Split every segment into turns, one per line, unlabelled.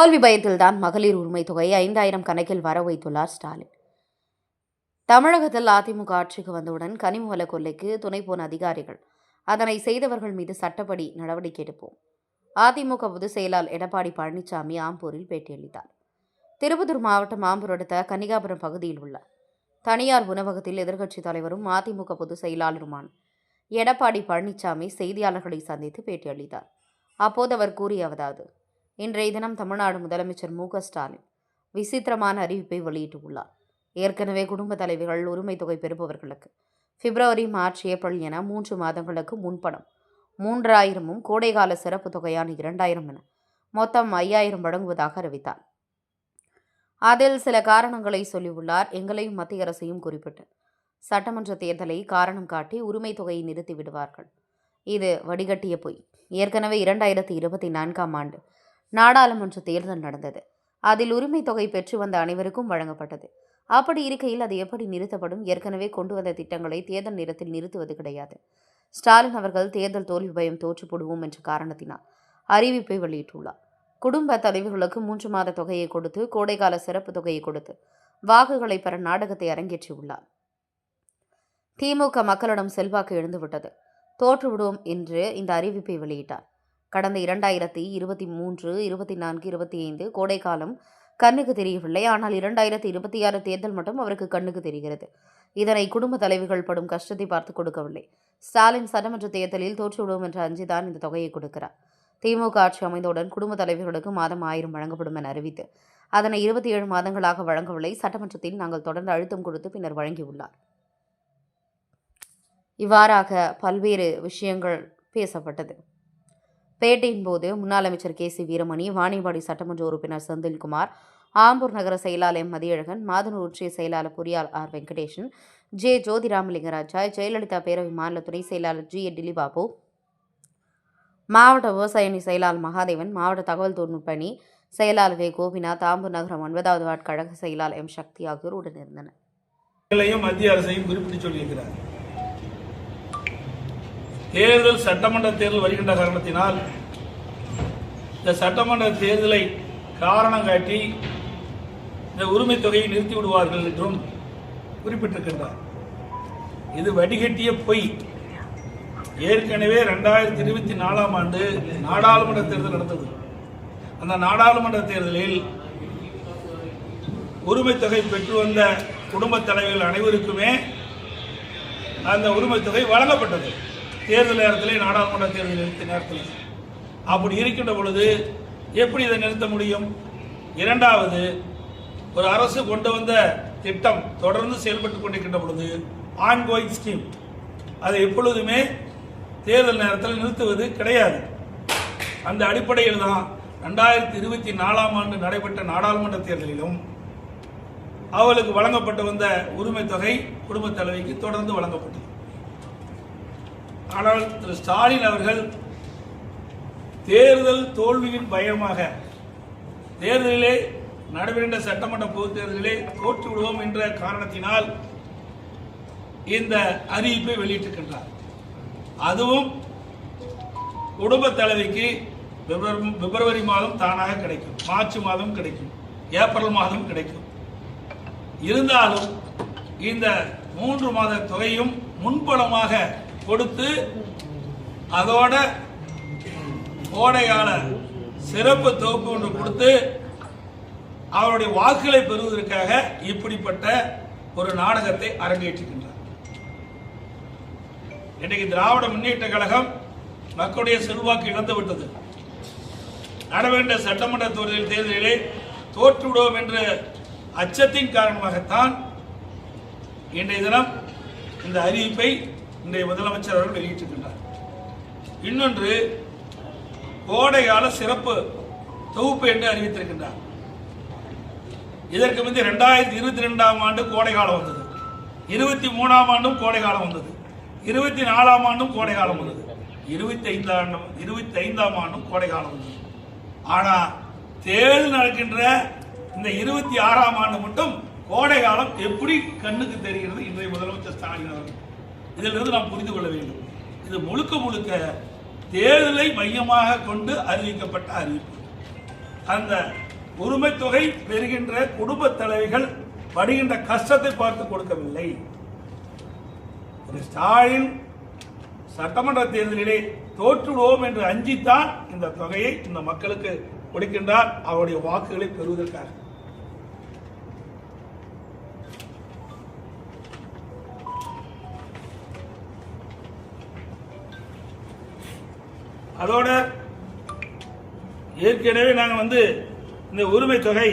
தோல்வி பயத்தில்தான் மகளிர் உரிமை தொகையை ஐந்தாயிரம் கணக்கில் வர வைத்துள்ளார் ஸ்டாலின். தமிழகத்தில் அதிமுக ஆட்சிக்கு வந்தவுடன் கனிமவள கொள்ளைக்கு துணை போன அதிகாரிகள். அதனை செய்தவர்கள் மீது சட்டப்படி நடவடிக்கை எடுப்போம். அதிமுக பொதுச் செயலாளர் எடப்பாடி பழனிசாமி ஆம்பூரில் பேட்டியளித்தார். திருப்பத்தூர் மாவட்டம் ஆம்பூர் அடுத்த கன்னிகாபுரம் பகுதியில் உள்ள தனியார் உணவகத்தில் எதிர்க்கட்சித் தலைவரும் அதிமுக பொதுச் செயலாளருமான எடப்பாடி பழனிசாமி செய்தியாளர்களை சந்தித்து பேட்டியளித்தார். அப்போது அவர் கூறியதாவது இன்றைய தினம் தமிழ்நாடு முதலமைச்சர் மு ஸ்டாலின் விசித்திரமான அறிவிப்பை வெளியிட்டுள்ளார். ஏற்கனவே குடும்ப தலைவிகள் உரிமை தொகை பெறுபவர்களுக்கு பிப்ரவரி மார்ச் ஏப்ரல் என மூன்று மாதங்களுக்கு முன்பணம் மூன்றாயிரமும் கோடைகால சிறப்பு தொகையான இரண்டாயிரம் என மொத்தம் ஐயாயிரம் வழங்குவதாக அறிவித்தார். அதில் சில காரணங்களை சொல்லியுள்ளார். எங்களையும் மத்திய அரசையும் குறிப்பிட்டு சட்டமன்ற தேர்தலை காரணம் காட்டி உரிமை தொகையை நிறுத்தி விடுவார்கள். இது வடிகட்டிய பொய். ஏற்கனவே இரண்டாயிரத்தி இருபத்தி நான்காம் ஆண்டு நாடாளுமன்ற தேர்தல் நடந்தது. அதில் உரிமை தொகை பெற்று வந்த அனைவருக்கும் வழங்கப்பட்டது. அப்படி இருக்கையில் அது எப்படி நிறுத்தப்படும்? ஏற்கனவே கொண்டு வந்த திட்டங்களை தேர்தல் நேரத்தில் நிறுத்துவது கிடையாது. ஸ்டாலின் அவர்கள் தேர்தல் தோல்வி பயம் தோற்றுப்படுவோம் என்ற காரணத்தினால் அறிவிப்பை வெளியிட்டுள்ளார். குடும்ப தலைவர்களுக்கு மூன்று மாத தொகையை கொடுத்து கோடைகால சிறப்பு தொகையை கொடுத்து வாக்குகளை பெற நாடகத்தை அரங்கேற்றியுள்ளார். திமுக மக்களிடம் செல்வாக்கு எழுந்துவிட்டது. தோற்றுவிடுவோம் என்று இந்த அறிவிப்பை வெளியிட்டார். கடந்த இரண்டாயிரத்தி இருபத்தி மூன்று இருபத்தி நான்கு இருபத்தி ஐந்து கோடைக்காலம் கண்ணுக்கு தெரியவில்லை. ஆனால் இரண்டாயிரத்தி இருபத்தி ஆறு தேர்தல் மட்டும் அவருக்கு கண்ணுக்கு தெரிகிறது. இதனை குடும்ப தலைவிகள் படும் கஷ்டத்தை பார்த்து கொடுக்கவில்லை. ஸ்டாலின் சட்டமன்ற தேர்தலில் தோற்றுவிடுவோம் என்ற அஞ்சுதான் இந்த தொகையை கொடுக்கிறார். திமுக ஆட்சி அமைந்தவுடன் குடும்ப தலைவர்களுக்கு மாதம் ஆயிரம் வழங்கப்படும் என அறிவித்து அதனை இருபத்தி ஏழு மாதங்களாக வழங்கவில்லை. சட்டமன்றத்தில் நாங்கள் தொடர்ந்து அழுத்தம் கொடுத்து பின்னர் வழங்கியுள்ளார். இவ்வாறாக பல்வேறு விஷயங்கள் பேசப்பட்டது. பேட்டியின் போது முன்னாள் அமைச்சர் கே சி வீரமணி வாணியம்பாடி சட்டமன்ற உறுப்பினர் செந்தில்குமார் ஆம்பூர் நகர செயலாளர் மதியழகன் மாதனூர் ஒன்றிய செயலாளர் பொறியால் ஆர் வெங்கடேஷன் ஜே ஜோதிராமலிங்கராஜா ஜெயலலிதா பேரவை மாநில துணை செயலாளர் ஜி ஏ டிலிபாபு மாவட்ட விவசாய அணி செயலாளர் மகாதேவன் மாவட்ட தகவல் தொழில்நுட்ப அணி செயலாளர் வே கோபிநாத் ஆம்பூர் நகரம் ஒன்பதாவது வார்டு கழக செயலாளர் எம் சக்தி ஆகியோர் உடனிருந்தனர்.
இருந்தனர் மத்திய அரசையும் குறிப்பிட்டு சொல்லியிருக்கிறார். தேர்தல் சட்டமன்ற தேர்தல் வருகின்ற காரணத்தினால் இந்த சட்டமன்ற தேர்தலை காரணம் காட்டி இந்த உரிமை தொகையை நிறுத்தி விடுவார்கள் என்றும் குறிப்பிட்டிருக்கின்றார். இது வடிகட்டிய பொய். ஏற்கனவே ரெண்டாயிரத்தி இருபத்தி நாலாம் ஆண்டு நாடாளுமன்ற தேர்தல் நடந்தது. அந்த நாடாளுமன்ற தேர்தலில் உரிமை தொகை பெற்று வந்த குடும்பத் தலைவர்கள் அனைவருக்குமே அந்த உரிமை தொகை வழங்கப்பட்டது. தேர்தல் நேரத்திலே நாடாளுமன்ற தேர்தல் நிறுத்த நேரத்தில். அப்படி இருக்கின்ற பொழுது எப்படி இதை நிறுத்த முடியும்? இரண்டாவது ஒரு அரசு கொண்டு வந்த திட்டம் தொடர்ந்து செயல்பட்டு கொண்டிருக்கின்ற பொழுது ஆன்கோயிங் ஸ்கீம் அதை எப்பொழுதுமே தேர்தல் நேரத்தில் நிறுத்துவது கிடையாது. அந்த அடிப்படையில் தான் ரெண்டாயிரத்தி இருபத்தி நாலாம் ஆண்டு நடைபெற்ற நாடாளுமன்ற தேர்தலிலும் அவர்களுக்கு வழங்கப்பட்டு வந்த உரிமை தொகை குடும்பத் தலைவிக்கு தொடர்ந்து வழங்கப்பட்டது. ஆனால் திரு ஸ்டாலின் அவர்கள் தேர்தல் தோல்வியின் பயமாக தேர்தலிலே நடைபெறுகின்ற சட்டமன்ற பொதுத் தேர்தலிலே தோற்று விடுவோம் என்ற காரணத்தினால் இந்த அறிவிப்பை வெளியிட்டிருக்கின்றார். அதுவும் குடும்ப தலைவிக்கு பிப்ரவரி- பிப்ரவரி மாதம் தானாக கிடைக்கும். மார்ச் மாதம் கிடைக்கும். ஏப்ரல் மாதம் கிடைக்கும். இருந்தாலும் இந்த மூன்று மாத தொகையும் முன்பணமாக கொடுத்து அதோட கோடைகால சிறப்பு தொகுப்பு ஒன்று கொடுத்து அவருடைய வாக்குகளை பெறுவதற்காக இப்படிப்பட்ட ஒரு நாடகத்தை அரங்கேற்றுகின்றார். இன்றைக்கு திராவிட முன்னேற்ற கழகம் மக்களுடைய செல்வாக்கு இழந்து விட்டது. நடவேண்ட சட்டமன்ற தேர்தலில் தேர்தலிலே தோற்றுவிடுவோம் என்ற அச்சத்தின் காரணமாகத்தான் இன்றைய தினம் இந்த அறிவிப்பை இன்றைய முதலமைச்சர் அவர்கள் வெளியிட்டிருக்கின்றார். இன்னொன்று கோடைகால சிறப்பு தொகுப்பு என்று அறிவித்திருக்கின்றார். இதற்கு முந்தைய ரெண்டாயிரத்தி இருபத்தி ரெண்டாம் ஆண்டு கோடைக்காலம் வந்தது. இருபத்தி மூணாம் ஆண்டும் கோடைக்காலம் வந்தது. இருபத்தி நாலாம் ஆண்டும் கோடைக்காலம் வந்தது. இருபத்தி ஐந்தாம் இருபத்தி ஐந்தாம் ஆண்டும் கோடைக்காலம் வந்தது. ஆனால் தேர்தல் நடக்கின்ற இந்த இருபத்தி ஆறாம் ஆண்டு மட்டும் கோடை காலம் எப்படி கண்ணுக்கு தெரிகிறது? இன்றைய முதலமைச்சர் ஸ்டாலின் அவர்கள். இதிலிருந்து நாம் புரிந்து கொள்ள வேண்டும். இது முழுக்க முழுக்க தேர்தலை மையமாக கொண்டு அறிவிக்கப்பட்ட அறிவிப்பு. அந்த உரிமை தொகை பெறுகின்ற குடும்ப தலைவிகள் படுகின்ற கஷ்டத்தை பார்த்து கொடுக்கவில்லை. ஸ்டாலின் சட்டமன்ற தேர்தலிலே தோற்றுடுவோம் என்று அஞ்சித்தான் இந்த தொகையை இந்த மக்களுக்கு கொடுக்கின்றார். அவருடைய வாக்குகளை பெறுவதற்காக. அதோட ஏற்கனவே நாங்கள் வந்து இந்த உரிமை தொகை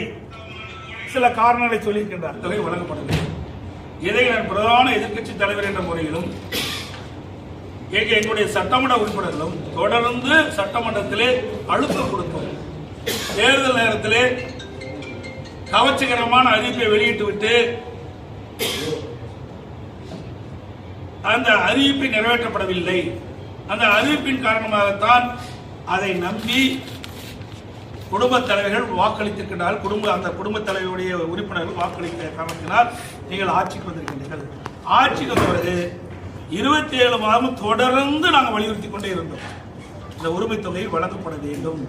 சில காரணங்களை சொல்லியிருக்கின்றார். தொகை வழங்கப்படவில்லை இதை நான் பிரதான எதிர்க்கட்சி தலைவர் என்ற முறையிலும் எங்களுடைய சட்டமன்ற உறுப்பினர்களும் தொடர்ந்து சட்டமன்றத்திலே அழுத்தம் கொடுத்தோம். தேர்தல் நேரத்திலே கவர்ச்சிகரமான அறிவிப்பை வெளியிட்டுவிட்டு அந்த அறிவிப்பு நிறைவேற்றப்படவில்லை. அந்த அறிவிப்பின் காரணமாகத்தான் அதை நம்பி குடும்பத் தலைவர்கள் வாக்களித்திருக்கிறார்கள் குடும்ப அந்த குடும்பத் தலைவருடைய உறுப்பினர்கள் வாக்களித்த காரணத்தினால் நீங்கள் ஆட்சிக்கு வந்திருக்கின்றீர்கள். ஆட்சிக்கு வந்த இருபத்தி ஏழு மாதம் தொடர்ந்து நாங்கள் வலியுறுத்தி கொண்டே இருந்தோம். இந்த உரிமைத் தொகை வழங்கப்பட வேண்டும்.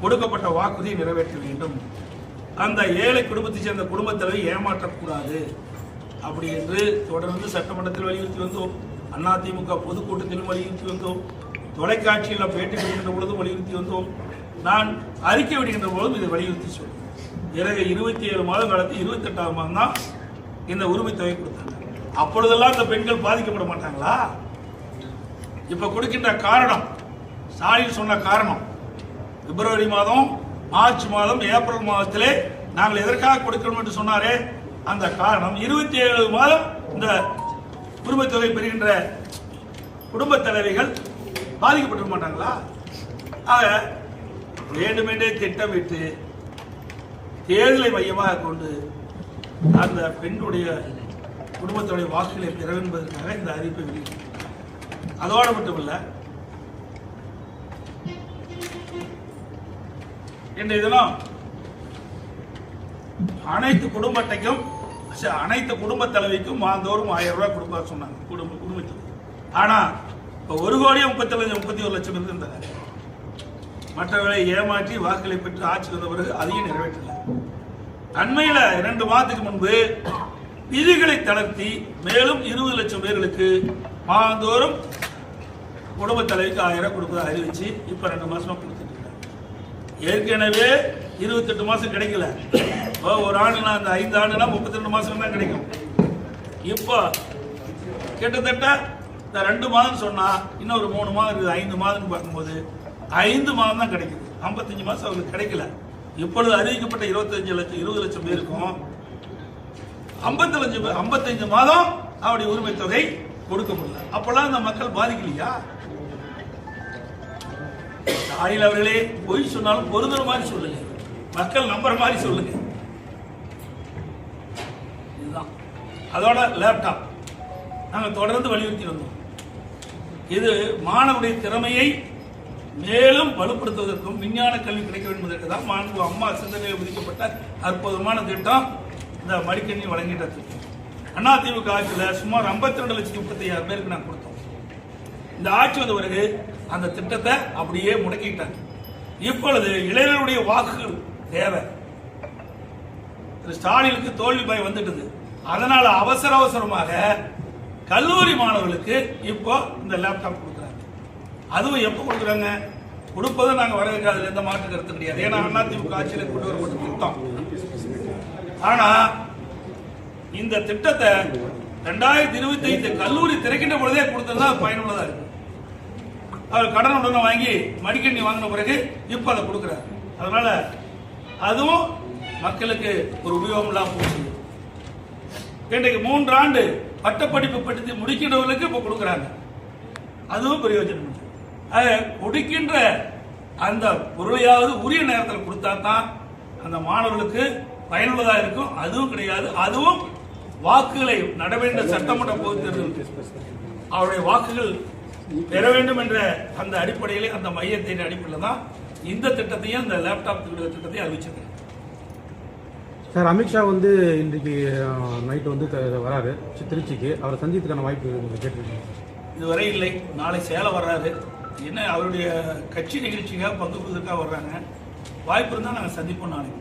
கொடுக்கப்பட்ட வாக்குறுதியை நிறைவேற்ற வேண்டும். அந்த ஏழை குடும்பத்தைச் சேர்ந்த குடும்பத் தலைவர் ஏமாற்றக்கூடாது. அப்படி என்று தொடர்ந்து சட்டமன்றத்தில் வலியுறுத்தி வந்தோம். அதிமுக பொதுக்கூட்டத்திலும் வலியுறுத்தி வந்தோம். தொலைக்காட்சியில் பேட்டி விடுகின்ற பொழுதும் வலியுறுத்தி வந்தோம். நான் அறிக்கை விடுகின்ற பொழுதும் இதை வலியுறுத்தி சொன்னேன். பிறகு இருபத்தி ஏழு மாதம் காலத்து இருபத்தெட்டாம் மாதம் தான் இந்த உரிமை தொகை கொடுத்தாங்க. அப்பொழுதெல்லாம் இந்த பெண்கள் பாதிக்கப்பட மாட்டாங்களா? இப்ப கொடுக்கின்ற காரணம் ஸ்டாலின் சொன்ன காரணம் பிப்ரவரி மாதம் மார்ச் மாதம் ஏப்ரல் மாதத்திலே நாங்கள் எதற்காக கொடுக்கணும் என்று சொன்னாரே? அந்த காரணம் இருபத்தி ஏழு மாதம் இந்த உரிமைத் தொகை பெறுகின்ற குடும்ப தலைவிகள் பாதிக்கப்பட்டு மாட்டாங்களா? ஆக வேண்டுமென்றே திட்டமிட்டு தேர்தலை மையமாக கொண்டு அந்த பெண்ணுடைய குடும்பத்துடைய வாக்குகளை பெற என்பதற்காக இந்த அறிவிப்பை வெளியிட்டார் அதோடு மட்டுமல்ல இன்றைய தினம் அனைத்து குடும்ப அட்டைக்கும் அனைத்து குடும்ப தலைவிக்கும் மாந்தோறும் ஆயிரம் ரூபாய் கொடுப்பா சொன்னாங்க. குடும்ப குடும்பத்துக்கு ஆனா இப்போ ஒரு கோடியே முப்பத்தி லட்சம் முப்பத்தி ஒரு லட்சம் இருந்தாங்க மற்றவர்களை ஏமாற்றி வாக்குகளை பெற்று ஆட்சி வந்த பிறகு அதையும் நிறைவேற்றல. அண்மையில் இரண்டு மாதத்துக்கு முன்பு விதிகளை தளர்த்தி மேலும் இருபது லட்சம் பேர்களுக்கு மாதந்தோறும் குடும்ப தலைவிக்கு ஆயிரம் கொடுப்பதை அறிவிச்சு இப்போ ரெண்டு மாசமா கொடுத்துட்டு இருக்காங்க. ஏற்கனவே இருபத்தெட்டு மாசம் கிடைக்கல. இப்போ ஒரு ஆண்டுனா அந்த ஐந்து ஆண்டுனா முப்பத்தி ரெண்டு மாசம் தான் கிடைக்கும். இப்போ கிட்டத்தட்ட இந்த ரெண்டு மாதம் சொன்னா ஒரு மூணு மாதம் இருக்குது ஐந்து மாதம்னு பார்க்கும்போது ஐந்து மாதம் தான் கிடைக்குது. ஐம்பத்தஞ்சு மாதம் அவங்களுக்கு கிடைக்கல. இப்பொழுது அறிவிக்கப்பட்ட இருபத்தஞ்சு லட்சம் இருபது லட்சம் பேருக்கும் ஐம்பத்தி லட்சம் பேர் ஐம்பத்தஞ்சு மாதம் அவருடைய உரிமை தொகை கொடுக்க முடியல. அப்பெல்லாம் அந்த மக்கள் பாதிக்கலையா? ஸ்டாலின் அவர்களே பொய் சொன்னாலும் பொருந்துற மாதிரி சொல்லுங்க மக்கள் நம்புற மாதிரி சொல்லுங்க. இதுதான். அதோட லேப்டாப் நாங்கள் தொடர்ந்து வலியுறுத்தி வந்தோம். இது மாணவனுடைய திறமையை மேலும் வலுப்படுத்துவதற்கும் விஞ்ஞான கல்வி கிடைக்க வேண்டும் என்பதற்கு தான் மாண்பு அம்மா சிந்தனையில் ஒதுக்கப்பட்ட அற்புதமான திட்டம் இந்த மடிக்கணி வழங்கிட்ட திட்டம். அதிமுக ஆட்சியில் சுமார் 52 ரெண்டு லட்சத்தி முப்பத்தி பேருக்கு நான் கொடுத்தோம். இந்த ஆட்சி வந்த பிறகு அந்த திட்டத்தை அப்படியே முடக்கிட்டாங்க. இப்பொழுது இளைஞருடைய வாக்குகள் தேவை. திரு ஸ்டாலினுக்கு தோல்வி பயம் வந்துட்டது. அதனால அவசர அவசரமாக கல்லூரி மாணவர்களுக்கு இப்போ இந்த லேப்டாப் கொடுக்குறாங்க. அதுவும் எப்போ கொடுக்குறாங்க? கொடுப்பதும் நாங்கள் வரவேற்க எந்த மாற்று கருத்து கிடையாது. ஏன்னா அதிமுக ஆட்சியில் கொண்டு வரப்பட்ட திட்டம். ஆனா இந்த திட்டத்தை ரெண்டாயிரத்தி இருபத்தி ஐந்து கல்லூரி திறக்கின்ற பொழுதே கொடுத்ததுதான் அது பயனுள்ளதா இருக்கு. அவர் கடன் உடனே வாங்கி மடிக்கண்ணி வாங்கின பிறகு இப்ப அதை கொடுக்குறாரு. அதனால அதுவும் மக்களுக்கு ஒரு உபயோகம் இல்லாம போச்சு. இன்றைக்கு மூன்று ஆண்டு பட்டப்படிப்பு படித்து முடிக்கின்றவர்களுக்கு இப்ப கொடுக்குறாங்க. அதுவும் பிரயோஜனம். கொடுக்கின்ற அந்த பொருளையாவது உரிய நேரத்தில் கொடுத்தா தான் அந்த மாணவர்களுக்கு பயனுள்ளதா இருக்கும். அதுவும் கிடையாது. அதுவும் வாக்குகளை நடைபெற்ற சட்டமன்ற பொதுத் தேர்தல். அவருடைய வாக்குகள் பெற வேண்டும் என்ற அந்த அடிப்படையிலே அந்த மையத்தின் அடிப்படையில் தான் இந்த திட்டத்தையும் இந்த லேப்டாப் திட்டத்தையும் அறிவிச்சிருக்கேன்
சார் அமித்ஷா வந்து இன்றைக்கு நைட்டு வந்து வராரு. திருச்சிக்கு. அவரை சந்திக்கிறதுக்கான வாய்ப்பு நீங்கள் கேட்டிருக்கீங்க.
இதுவரை இல்லை. நாளை சேலம் வர்றாரு. என்ன அவருடைய கட்சி நிகழ்ச்சிக்காக பங்கு கொள்வதற்காக வர்றாங்க. வாய்ப்பு இருந்தால் நாங்கள் சந்திப்போம் நாளைக்கு?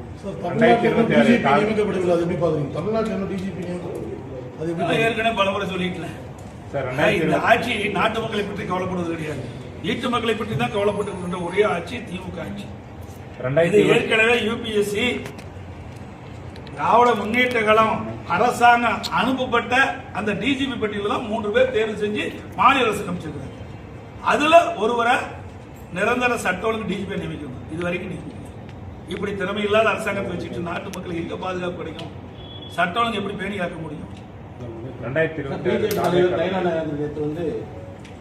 ஏற்கனவே பலமுறை சொல்லிட்டேன். இந்த ஆட்சி நாட்டு மக்களை பற்றி கவலைப்படுவது கிடையாது. வீட்டு மக்களை பற்றி தான் கவலைப்பட்டு ஒரே ஆட்சி திமுக ஆட்சி. இது ஏற்கனவே யூபிஎஸ்சி திராவிட முன்னேற்ற கழகம் அரசாங்கம் அனுப்பப்பட்ட அந்த டிஜிபி பட்டியலில் தான் மூன்று பேர் தேர்வு செஞ்சு மாநில அரசு அமைச்சிருக்காங்க அதுல ஒருவரை நிரந்தர சட்ட ஒழுங்கு டிஜிபி நியமிக்கணும். இது வரைக்கும் நியமிக்கல இப்படி திறமை இல்லாத அரசாங்கத்தை வச்சுட்டு நாட்டு மக்களுக்கு எங்க பாதுகாப்பு கிடைக்கும்? சட்ட ஒழுங்கு எப்படி பேணி காக்க முடியும்?
ரெண்டாயிரத்தி இருபத்தி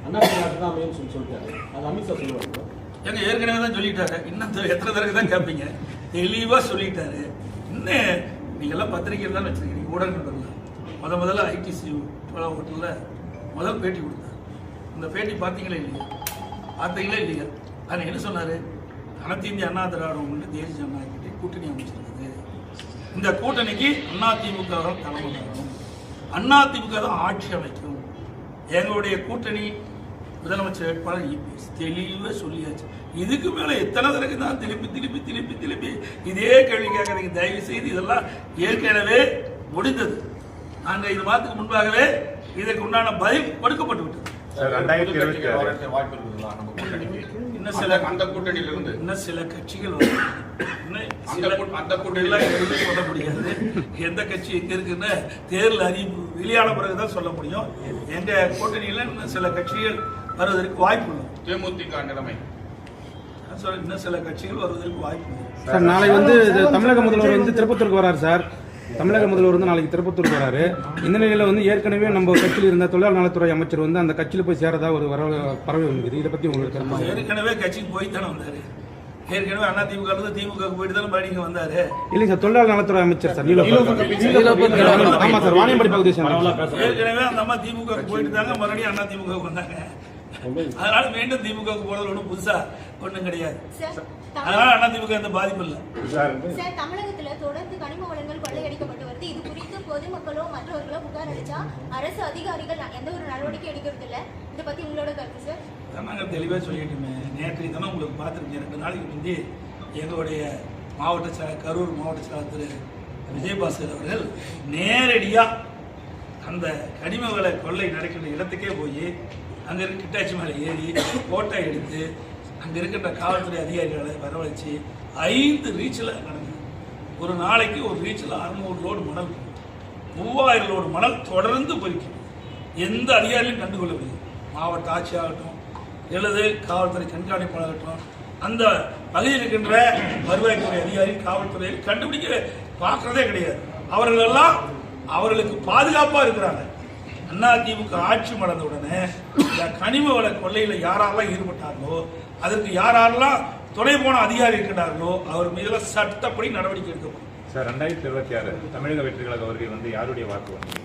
அண்ணா நாட்டு தான் அமையும் சொல்லி சொல்லிட்டாரு. அது அமித்ஷா சொல்லுவாங்க
எங்க ஏற்கனவே தான் சொல்லிட்டாரு. இன்னும் எத்தனை தடவை தான் கேட்பீங்க தெளிவாக சொல்லிட்டாரு. இன்னும் நீங்க எல்லாம் பத்திரிகையில் தான் வச்சிருக்கீங்க. ஊடகங்கள்ல. முத முதல்ல ஐடிசி ஹோட்டல்ல முதல் பேட்டி கொடுத்தாரு. இந்த பேட்டி பார்த்தீங்களே இல்லையா? பார்த்தீங்களே இல்லையா? அதில் என்ன சொன்னார்? அனைத்து இந்திய அண்ணா திராவிட முன்னேற்ற தேசிய ஜனநாயக கூட்டணி அமைச்சிருக்குது இந்த கூட்டணிக்கு அண்ணா திமுக தான் தலைமை அண்ணா திமுக தான் ஆட்சி அமைக்கும். எங்களுடைய கூட்டணி முதலமைச்சர் வேட்பாளர் இபிஎஸ் தெளிவாக சொல்லியாச்சு. இதுக்கு மேல எத்தனை தடவை தான் திருப்பி திருப்பி திருப்பி திருப்பி இதே கேள்வி கேட்கறீங்க தயவு செய்து இதெல்லாம் ஏற்கனவே முடிந்தது. நாங்க இது மாதத்துக்கு முன்பாகவே இதற்கு உண்டான பதில் கொடுக்கப்பட்டு விட்டது. இன்னும் சில
அந்த- கூட்டணியிலிருந்து.
இன்னும் சில கட்சிகள்
அந்த
சில
கூட்ட- அந்த
கூட்டணிலாம் எதுவுமே சொல்ல முடியாது. எந்த கட்சி எங்க இருக்குன்னு தேர்தல் அறிவிப்பு வெளியான பிறகுதான் சொல்ல முடியும். எங்க கூட்டணியில இன்னும் சில கட்சிகள் வருவதற்கு வாய்ப்பு உள்ளது
தேமுதிக நிலைமை.
இன்னும் சில கட்சிகள் வருவதற்கு வாய்ப்பு
சார் நாளைக்கு வந்து தமிழக முதல்வர் வந்து திருப்பத்தூருக்கு வராரு சார். தமிழக முதல்வர் வந்து நாளைக்கு திருப்பத்தூருக்கு வராரு. இந்த நிலையில வந்து ஏற்கனவே நம்ம கட்சியில் இருந்த தொழிலாளர் நலத்துறை அமைச்சர் வந்து அந்த கட்சியில் போய் சேரதா ஒரு வர பரவி வந்துருக்குது. இதை பத்தி உங்களுக்கு
ஏற்கனவே கட்சிக்கு போய் தானே வந்தாரு. ஏற்கனவே அண்ணா திமுக இருந்து திமுக போயிட்டு தானே பழனிங்க வந்தாரு.
இல்லைங்க சார் தொழிலாளர் நலத்துறை அமைச்சர் சார் ஆமா சார் வாணியம்படி சேர்ந்தவர்.
ஏற்கனவே அந்த அம்மா திமுக போயிட்டு தாங்க மறுபடியும் அண்ணா திமுக வந்தாங்க. அதனால மீண்டும் திமுக போறது ஒன்றும் புதுசா ஒண்ணும் கிடையாது. அதனால அண்ணா திமுக எந்த பாதிப்பு இல்லை.
சார்
சார் தமிழகத்துல தொடர்ந்து கனிம வளங்கள் கொள்ளையடிக்கப்பட்டு வருது. இது குறித்து பொதுமக்களோ மற்றவர்களோ புகார் அளிச்சா அரசு அதிகாரிகள் எந்த ஒரு நடவடிக்கை எடுக்கிறது இல்ல. இதை பத்தி உங்களோட கருத்து சார்?
நாங்கள் தெளிவாக சொல்லிட்டோமே. நேற்று தினம் உங்களுக்கு பார்த்துருக்கேன் ரெண்டு நாளைக்கு முந்தி எங்களுடைய மாவட்ட செயலர் கரூர் மாவட்ட செயலர் திரு விஜயபாஸ்கர் அவர்கள் நேரடியாக அந்த கனிம வள கொள்ளை நடக்கின்ற இடத்துக்கே போய் அங்கே இருக்க கிட்டாச்சி மேலே ஏறி ஃபோட்டோ எடுத்து அங்கே இருக்கின்ற காவல்துறை அதிகாரிகளை வரவழைச்சு ஐந்து ரீச்சில் நடந்தது. ஒரு நாளைக்கு ஒரு ரீச்சில் அறுநூறு லோடு மணல் மூவாயிரம் லோடு மணல் தொடர்ந்து பொறிக்கும் எந்த அதிகாரியும் கண்டுகொள்ளவில்லை. மாவட்ட ஆட்சியாகட்டும் எழுது காவல்துறை கண்காணிப்பாளராகட்டும் அந்த பகுதியில் இருக்கின்ற வருவாய்த்துறை அதிகாரி காவல்துறையில் கண்டுபிடிக்க பார்க்குறதே கிடையாது. அவர்களெல்லாம் அவர்களுக்கு பாதுகாப்பாக இருக்கிறாங்க. அண்ணா திமுக ஆட்சி மடந்த உடனே இந்த கனிம வள கொள்ளையில யாரெல்லாம் ஈடுபட்டார்களோ அதற்கு யாரெல்லாம் துணை போன அதிகாரி இருக்கிறார்களோ அவர் மீதுல சட்டப்படி நடவடிக்கை எடுக்கப்படும்.
சார் ரெண்டாயிரத்தி இருபத்தி ஆறு தமிழக வெற்றி கழக வருகை வந்து யாருடைய வாக்கு வங்கி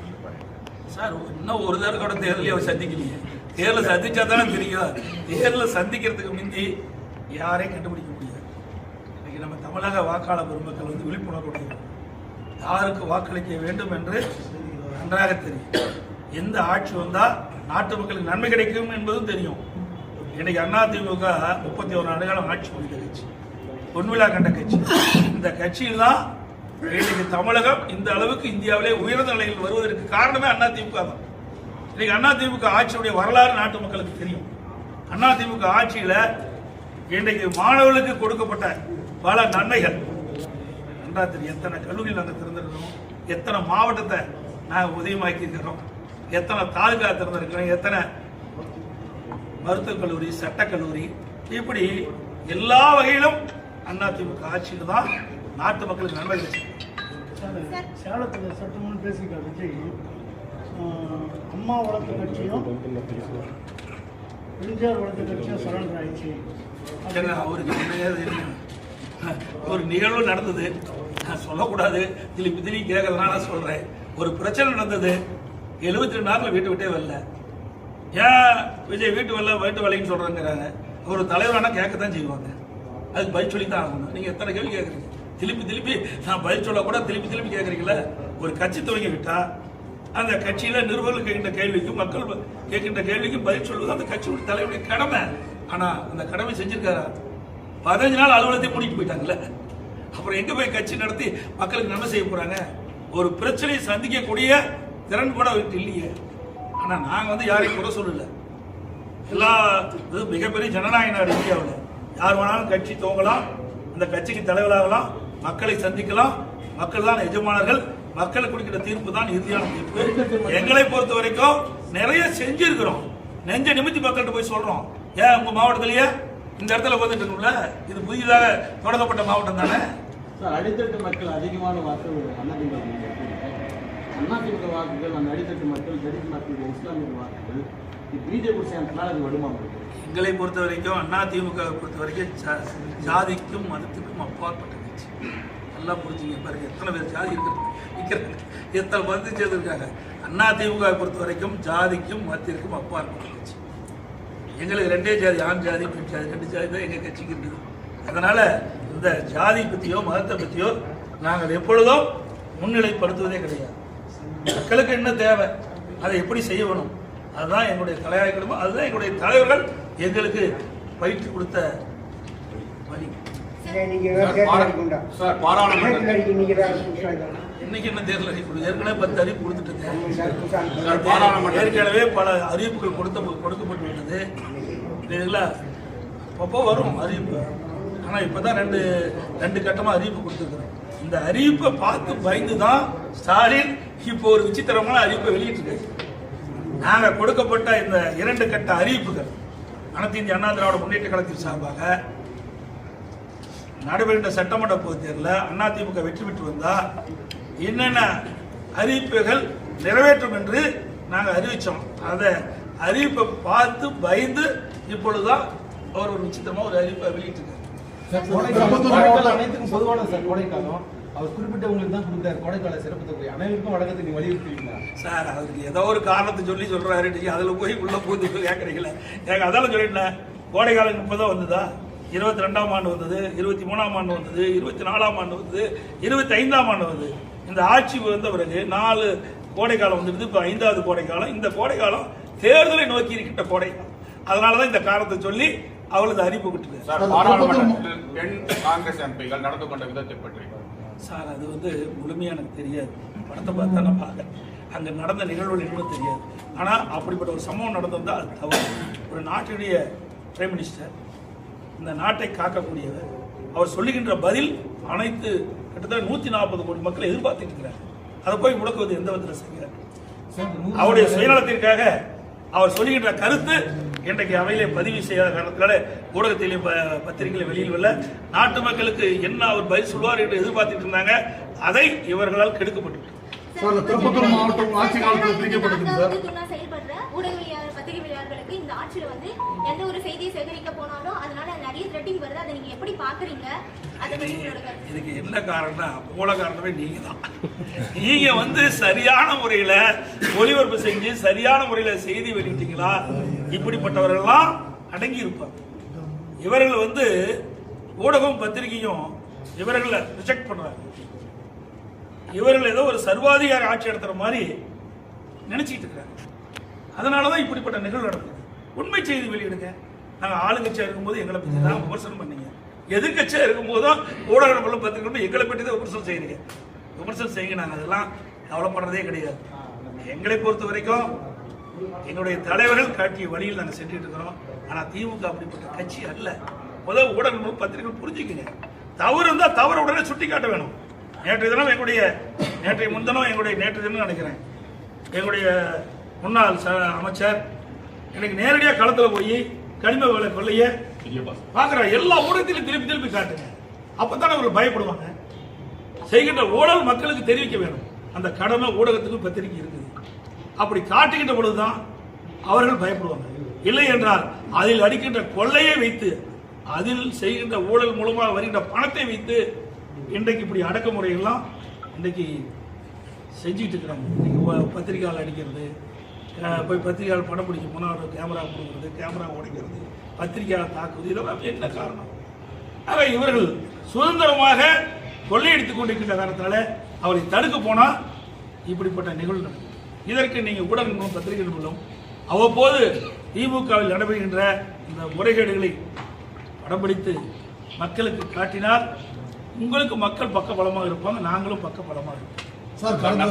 சார் இன்னும் ஒரு தடவை கூட தேர்தலே அவர் சந்திக்கலையே. தேர்தல் சந்திச்சா தானே தெரியும் தேர்தலை சந்திக்கிறதுக்கு முந்தி யாரையும் கண்டுபிடிக்க முடியாது. இன்னைக்கு நம்ம தமிழக வாக்காளர் பெருமக்கள் வந்து விழிப்புணர்வுடைய யாருக்கு வாக்களிக்க வேண்டும் என்று நன்றாக தெரியும். எந்த ஆட்சி வந்தா நாட்டு மக்களுக்கு நன்மை கிடைக்கும் என்பதும் தெரியும். இன்னைக்கு அண்ணா திமுக முப்பத்தி ஒரு ஆண்டுகாலம் ஆட்சி புரிந்த கட்சி. பொன்விழா கண்ட கட்சி. இந்த கட்சியில் தான் இன்னைக்கு தமிழகம் இந்த அளவுக்கு இந்தியாவிலே உயர்ந்த நிலையில் வருவதற்கு காரணமே அண்ணா திமுக தான். இன்னைக்கு அண்ணா திமுக ஆட்சியுடைய வரலாறு நாட்டு மக்களுக்கு தெரியும். அண்ணா திமுக ஆட்சியில இன்றைக்கு மாணவர்களுக்கு கொடுக்கப்பட்ட பல நன்மைகள். நன்றா தெரியும். எத்தனை கல்லூரியில் நாங்கள் திறந்திருக்கிறோம். எத்தனை மாவட்டத்தை நாங்கள் உதயமாக்கி இருக்கிறோம் எத்தனை தாலுகா திறந்திருக்கிறோம் எத்தனை மருத்துவக் கல்லூரி சட்டக்கல்லூரி இப்படி எல்லா வகையிலும் அதிமுக ஆட்சியில் தான் நாட்டு மக்களுக்கு நன்மை கிடைச்சிருக்கு.
சேலத்தில் சட்டமன்ற பேசியிருக்காரு விஜய். ஆஹ், அம்மா வளர்த்த கட்சியும் எம்ஜிஆர் வளர்த்த கட்சியும் சரண்டர் ஆயிடுச்சு.
அவருக்கு ஒரு நிகழ்வு நடந்தது. நான் சொல்லக்கூடாது. திருப்பி திருப்பி கேட்கறதுனால சொல்றேன். ஒரு பிரச்சனை நடந்தது. எழுபத்தி ரெண்டு நாட்கள் வீட்டு விட்டே வரல. ஏன் விஜய் வீட்டு வரல வீட்டு வேலைன்னு சொல்றாங்கிறாங்க. ஒரு தலைவரானா கேட்கத்தான் செய்வாங்க. அதுக்கு பதில் சொல்லி தான் ஆகணும். நீங்க எத்தனை கேள்வி கேட்குறீங்க? திருப்பி திருப்பி நான் பதில் சொல்ல கூட திருப்பி திருப்பி கேட்குறீங்களா ஒரு கட்சி துவங்கி விட்டா அந்த கட்சியில நிருபர்கள் கேட்கின்ற கேள்விக்கும் மக்கள் கேட்கின்ற கேள்விக்கும் பதில் சொல்வது அந்த கட்சியோட தலைவருடைய கடமை. ஆனா அந்த கடமை செஞ்சிருக்காரா? பதினஞ்சு நாள் அலுவலகத்தை மூடிட்டு போயிட்டாங்கல்ல? அப்புறம் எங்க போய் கட்சி நடத்தி மக்களுக்கு நன்மை செய்ய போறாங்க? ஒரு பிரச்சனையை சந்திக்கக்கூடிய திறன் கூட அவர்கிட்ட இல்லையே. ஆனால் நாங்கள் வந்து யாரையும் குறை சொல்லலை. எல்லா இது மிகப்பெரிய ஜனநாயக நாடு இந்தியாவில் யார் வேணாலும் கட்சி துவங்கலாம் அந்த கட்சிக்கு தலைவராகலாம் மக்களை சந்திக்கலாம். மக்கள் தான் எஜமானர்கள். மக்களுக்கு கொடுக்கிற தீர்ப்பு தான் இறுதியான தீர்ப்பு. எங்களை பொறுத்த வரைக்கும் நிறைய செஞ்சிருக்கிறோம். நெஞ்ச நிமித்தி மக்கள்கிட்ட போய் சொல்றோம். ஏன் உங்க மாவட்டத்திலேயே இந்த இடத்துல வந்துட்டு இது புதிதாக தொடங்கப்பட்ட மாவட்டம் தானே?
சார் அடித்தட்டு மக்கள் அதிகமான வாக்குகள் அதிமுக வாக்குகள் அந்த அடித்தட்டு மக்கள் தலித் மக்களுடைய இஸ்லாமிய வாக்குகள் பிஜேபி சேர்ந்தனால அது வருமா
எங்களை பொறுத்த வரைக்கும் அண்ணா திமுக பொறுத்த வரைக்கும் ஜாதிக்கும் மதத்துக்கும் அப்பாற்பட்ட கட்சி. நல்லா புரிஞ்சுங்க பாருங்க எத்தனை பேர் ஜாதி இருக்கிறது இருக்கிறாங்க. எத்தனை மதத்தை சேர்ந்துருக்காங்க. அண்ணா திமுக பொறுத்த வரைக்கும் ஜாதிக்கும் மதத்திற்கும் அப்பாற்பட்ட கட்சி. எங்களுக்கு ரெண்டே ஜாதி ஆண் ஜாதி பெண் ஜாதி ரெண்டு ஜாதி தான் எங்கள் கட்சிக்கு இருக்குது. அதனால இந்த ஜாதி பற்றியோ மதத்தை பற்றியோ நாங்கள் எப்பொழுதும் முன்னிலைப்படுத்துவதே கிடையாது. மக்களுக்கு என்ன தேவை? அதை எப்படி செய்யணும்? அதுதான் எங்களுடைய தலையாய குடும்பம் அதுதான் எங்களுடைய தலைவர்கள் எங்களுக்கு பயிற்சி கொடுத்த வழி.
சார் பாராளுமன்ற
இன்னைக்கு என்ன தேர்தல் அறிவிப்பு ஏற்கனவே பத்து அறிவிப்பு கொடுத்துட்டேன்
சார் பாராளுமன்ற
ஏற்கனவே பல அறிவிப்புகள் கொடுத்த கொடுக்கப்பட்டு விட்டது இல்லைங்களா அப்போ வரும் அறிவிப்பு. ஆனால் இப்போ தான் ரெண்டு ரெண்டு கட்டமாக அறிவிப்பு கொடுத்துருக்குறோம். இந்த அறிவிப்பை பார்த்து பயந்து தான் ஸ்டாலின் இப்போ ஒரு விசித்திரமான அறிவிப்பை வெளியிட்டிருக்காரு நாங்கள் கொடுக்கப்பட்ட இந்த இரண்டு கட்ட அறிவிப்புகள் அனைத்து இந்திய அண்ணா திராவிட முன்னேற்ற கழகத்தின் சார்பாக நடைபெறுகின்ற சட்டமன்ற பொதுத் தேர்தலில் அதிமுக வெற்றி பெற்று வந்தால் என்னென்ன அறிவிப்புகள் நிறைவேற்றும் என்று நாங்கள் அறிவித்தோம் அதை அறிவிப்பை பார்த்து பயந்து இப்பொழுதுதான் அவர் ஒரு விசித்திரமா ஒரு அறிவிப்பை வெளியிட்டிருக்காரு.
அனைத்துக்கும் பொதுவானது சார் கோடைக்காலம். அவர் குறிப்பிட்டவங்களுக்கு தான் கொடுத்தாரு. கோடைக்கால சிறப்பு தொகை அனைவருக்கும் வழக்கத்துக்கு நீங்க வலியுறுத்துவீங்களா?
சார் அவருக்கு ஏதோ ஒரு காரணத்தை சொல்லி சொல்றாரு. நீங்க அதுல போய் உள்ள பூந்து கேட்கறீங்களா எனக்கு அதெல்லாம் சொல்லிட்டேன் கோடை காலம் இப்பதான் வந்ததா? இருபத்தி ரெண்டாம் ஆண்டு வந்தது இருபத்தி மூணாம் ஆண்டு வந்தது இருபத்தி நாலாம் ஆண்டு வந்தது இருபத்தி ஐந்தாம் ஆண்டு வந்தது. இந்த ஆட்சி வந்த பிறகு நாலு கோடை காலம் வந்துடுது. இப்போ ஐந்தாவது கோடை காலம் இந்த கோடை காலம் தேர்தலை நோக்கி இருக்கின்ற கோடை காலம் அதனாலதான் இந்த காரணத்தை சொல்லி அவளது அறிவிப்பு விட்டுருக்காரு
சார் பாராளுமன்றத்தில் பெண் காங்கிரஸ் எம்பிகள் நடந்து கொண்ட விதத்தை பற்றி
சார் அது வந்து முழுமையாக எனக்கு தெரியாது. படத்தை பார்த்தா நான் பார்க்கறேன் அங்கே நடந்த நிகழ்வுகள் இன்னும் தெரியாது. ஆனால் அப்படிப்பட்ட ஒரு சம்பவம் நடந்திருந்தால் அது தவறு. ஒரு நாட்டினுடைய பிரைம் மினிஸ்டர் இந்த நாட்டை காக்கக்கூடியவர் அவர் சொல்லுகின்ற பதில் அனைத்து கிட்டத்தட்ட நூற்றி நாற்பது கோடி மக்களை எதிர்பார்த்துட்டு இருக்கிறார் அதை போய் முடக்குவது எந்த விதத்தில் செய்கிறார் அவருடைய சுயநலத்திற்காக அவர் சொல்லுகின்ற கருத்து இன்றைக்கு அவையிலே பதிவு செய்யாத காரணத்தினால ஊடகத்திலே ப- பத்திரிகையில வெளியில் வரல. நாட்டு மக்களுக்கு என்ன அவர் பதில் சொல்வார் என்று எதிர்பார்த்துட்டு இருந்தாங்க. அதை இவர்களால் கெடுக்கப்பட்டு
சார் திருப்பத்தூர் மாவட்டம் ஆட்சி காலத்தில் பிரிக்கப்பட்டது சார் பத்திரிகையாளர்களுக்கு இந்த ஆட்சியில வந்து எந்த ஒரு செய்தியை சேகரிக்க போனாலும் அதனால நிறைய த்ரெட்டிங் வருது. அதை நீங்க எப்படி பாக்குறீங்க
இதுக்கு என்ன காரணம்னா மூல காரணமே நீங்க தான் நீங்க வந்து சரியான முறையில ஒளிபரப்பு செஞ்சு சரியான முறையில செய்தி வெளியிட்டீங்களா? இப்படிப்பட்டவர்கள்லாம் அடங்கி இருப்பாங்க இவர்கள் வந்து ஊடகம் பத்திரிகையும் இவர்களை ரிஜெக்ட் பண்றாங்க. இவர்கள் ஏதோ ஒரு சர்வாதிகார ஆட்சி நடத்துற மாதிரி நினைச்சிட்டு இருக்காங்க. அதனாலதான் இப்படிப்பட்ட நிகழ்வு நடக்குது. உண்மை செய்தி வெளியிடுங்க. நாங்கள் ஆளுங்கட்சியாக இருக்கும்போது எங்களை பற்றி தான் விமர்சனம் பண்ணீங்க. எதிர்கட்சியாக இருக்கும்போதும் ஊடகங்களும் பத்திரிகைகளும் எங்களை பற்றி தான் விமர்சனம் செய்கிறீங்க விமர்சனம் செய்யுங்க நாங்கள் அதெல்லாம் கவலைப்படுறதே கிடையாது. எங்களை பொறுத்த வரைக்கும் எங்களுடைய தலைவர்கள் காட்டிய வழியில் நாங்கள் சென்றுட்டு இருக்கிறோம். ஆனால் திமுக அப்படிப்பட்ட கட்சி அல்ல. முதல் ஊடகங்களும் பத்திரிகைகள் புரிஞ்சுக்கங்க. தவறு இருந்தால் தவறு உடனே சுட்டி காட்ட வேணும். நேற்றைய தினம் எங்களுடைய நேற்றைய முன்தினம் எங்களுடைய நேற்று தினம் நினைக்கிறேன். எங்களுடைய முன்னாள் அமைச்சர் எனக்கு நேரடியாக களத்தில் போய் கனிம வேலை கொள்ளைய பார்க்குற எல்லா ஊடகத்திலும் திருப்பி திருப்பி காட்டுங்க. அப்பதான் அவர்கள் பயப்படுவாங்க. செய்கின்ற ஊழல் மக்களுக்கு தெரிவிக்க வேணும் அந்த கடமை ஊடகத்துக்கு பத்திரிகை இருக்குது. அப்படி காட்டுகின்ற பொழுதுதான் அவர்கள் பயப்படுவாங்க. இல்லை என்றால் அதில் அடிக்கின்ற கொள்ளையை வைத்து அதில் செய்கின்ற ஊழல் மூலமாக வருகின்ற பணத்தை வைத்து இன்றைக்கு இப்படி அடக்குமுறைகள்லாம் இன்றைக்கு செஞ்சுட்டு இருக்கிறாங்க. பத்திரிக்கையாளர் அடிக்கிறது போய் பத்திரிகையால் படம் பிடிக்க போனால் கேமரா கொடுக்குறது கேமரா உடைக்கிறது பத்திரிகையால் தாக்குவது இதெல்லாம் என்ன காரணம்? ஆக இவர்கள் சுதந்திரமாக கொள்ளையடித்துக் கொண்டிருக்கின்ற காரணத்தால் அவரை தடுக்க போனால் இப்படிப்பட்ட நிகழ்வு நடக்கும். இதற்கு நீங்கள் ஊடகங்களும் மூலம் மூலம் அவ்வப்போது திமுகவில் நடைபெறுகின்ற இந்த முறைகேடுகளை படம் பிடித்து மக்களுக்கு காட்டினால் உங்களுக்கு மக்கள் பக்க பலமாக இருப்பாங்க நாங்களும் பக்க பலமாக இருப்போம்.
சார் கடந்த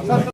நம்ம